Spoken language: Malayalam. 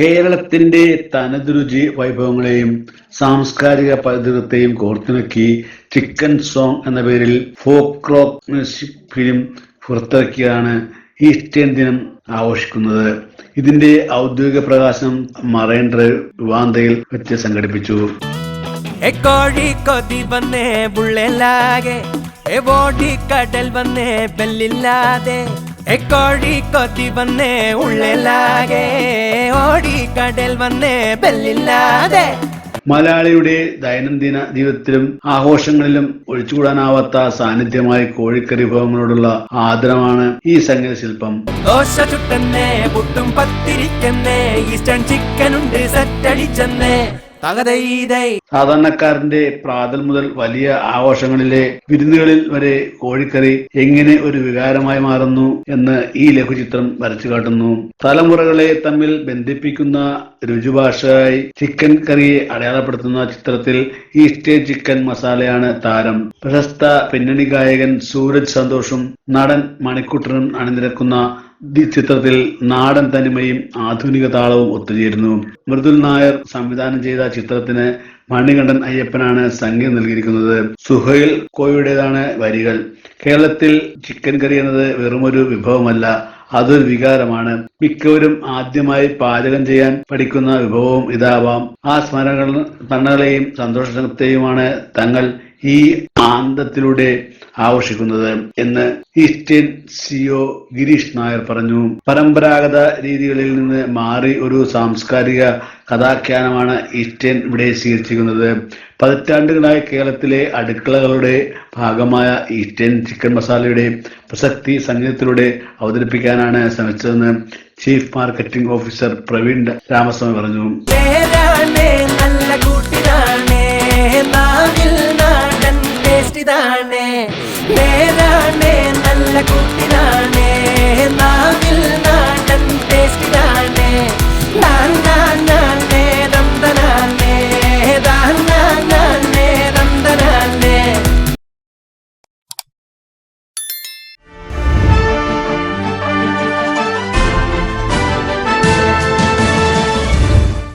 കേരളത്തിന്റെ തനത് രുചി വൈഭവങ്ങളെയും സാംസ്കാരിക പൈതൃകത്തെയും കോർത്തിണക്കി ചിക്കൻ സോങ് എന്ന പേരിൽ ഫോക്ക് റോക്ക് മ്യൂസിക് ഫിലിം പുറത്തിറക്കിയാണ് ഈസ്റ്റേൺ ദിനം ആഘോഷിക്കുന്നത്. ഇതിന്റെ ഔദ്യോഗിക പ്രകാശനം മറൈൻ ഡ്രൈവ് വാന്തയിൽ വെച്ച് സംഘടിപ്പിച്ചു. കടൽ വന്നേ എ കൊത്തി കൊതി വന്നേ ഉള്ളിലാകെ ഓടി കടൽ വന്നേ ബെല്ലില്ലാതെ. മലയാളിയുടെ ദൈനംദിന ജീവിതത്തിലും ആഘോഷങ്ങളിലും ഒഴിച്ചുകൂടാനാവാത്ത സാന്നിധ്യമായി കോഴിക്കറി വിഭവങ്ങളോടുള്ള ആദരമാണ് ഈ സംഗീത ശില്പം. ദോശ ചുട്ടന്നേ പുട്ടും പത്തിരിക്കന്നേ ഈസ്റ്റേൺ ചിക്കനുണ്ട് സറ്റടിച്ചെന്നേ സാധാരണക്കാരന്റെ പ്രാതൽ മുതൽ വലിയ ആഘോഷങ്ങളിലെ വിരുന്നുകളിൽ വരെ കോഴിക്കറി എങ്ങനെ ഒരു വികാരമായി മാറുന്നു എന്ന് ഈ ലഘുചിത്രം വരച്ചു കാട്ടുന്നു. തലമുറകളെ തമ്മിൽ ബന്ധിപ്പിക്കുന്ന രുചിഭാഷയായി ചിക്കൻ കറിയെ അടയാളപ്പെടുത്തുന്ന ചിത്രത്തിൽ ഈസ്റ്റേ ചിക്കൻ മസാലയാണ് താരം. പ്രശസ്ത പിന്നണി ഗായകൻ സൂരജ് സന്തോഷും നടൻ മണിക്കുട്ടനും അണിനിരക്കുന്ന ഈ ചിത്രത്തിൽ നാടൻ തനിമയും ആധുനിക താളവും ഒത്തുചേരുന്നു. മൃദുൽ നായർ സംവിധാനം ചെയ്ത ചിത്രത്തിന് മണികണ്ഠൻ അയ്യപ്പനാണ് സംഗീതം നൽകിയിരിക്കുന്നത്. സുഹൈൽ കോയുടേതാണ് വരികൾ. കേരളത്തിൽ ചിക്കൻ കറി എന്നത് വെറുമൊരു വിഭവമല്ല അതൊരു വികാരമാണ്. മിക്കവരും ആദ്യമായി പാചകം ചെയ്യാൻ പഠിക്കുന്ന വിഭവവും ഇതാവാം. ആ സ്മരണകൾ തണ്ണകളെയും സന്തോഷത്തെയുമാണ് തങ്ങൾ ഈ ആന്തത്തിലൂടെ ആഘോഷിക്കുന്നത് എന്ന് ഈസ്റ്റേൺ സിഒ ഗിരീഷ് നായർ പറഞ്ഞു. പരമ്പരാഗത രീതികളിൽ നിന്ന് മാറി ഒരു സാംസ്കാരിക കഥാഖ്യാനമാണ് ഈസ്റ്റേൺ ഇവിടെ സ്വീകരിച്ചിരിക്കുന്നത്. പതിറ്റാണ്ടുകളായി കേരളത്തിലെ അടുക്കളകളുടെ ഭാഗമായ ഈസ്റ്റേൺ ചിക്കൻ മസാലയുടെ പ്രസക്തി സംഗീതത്തിലൂടെ അവതരിപ്പിക്കാനാണ് ശ്രമിച്ചതെന്ന് chief marketing officer Praveen Ramaswamy പറഞ്ഞു. Kutkinani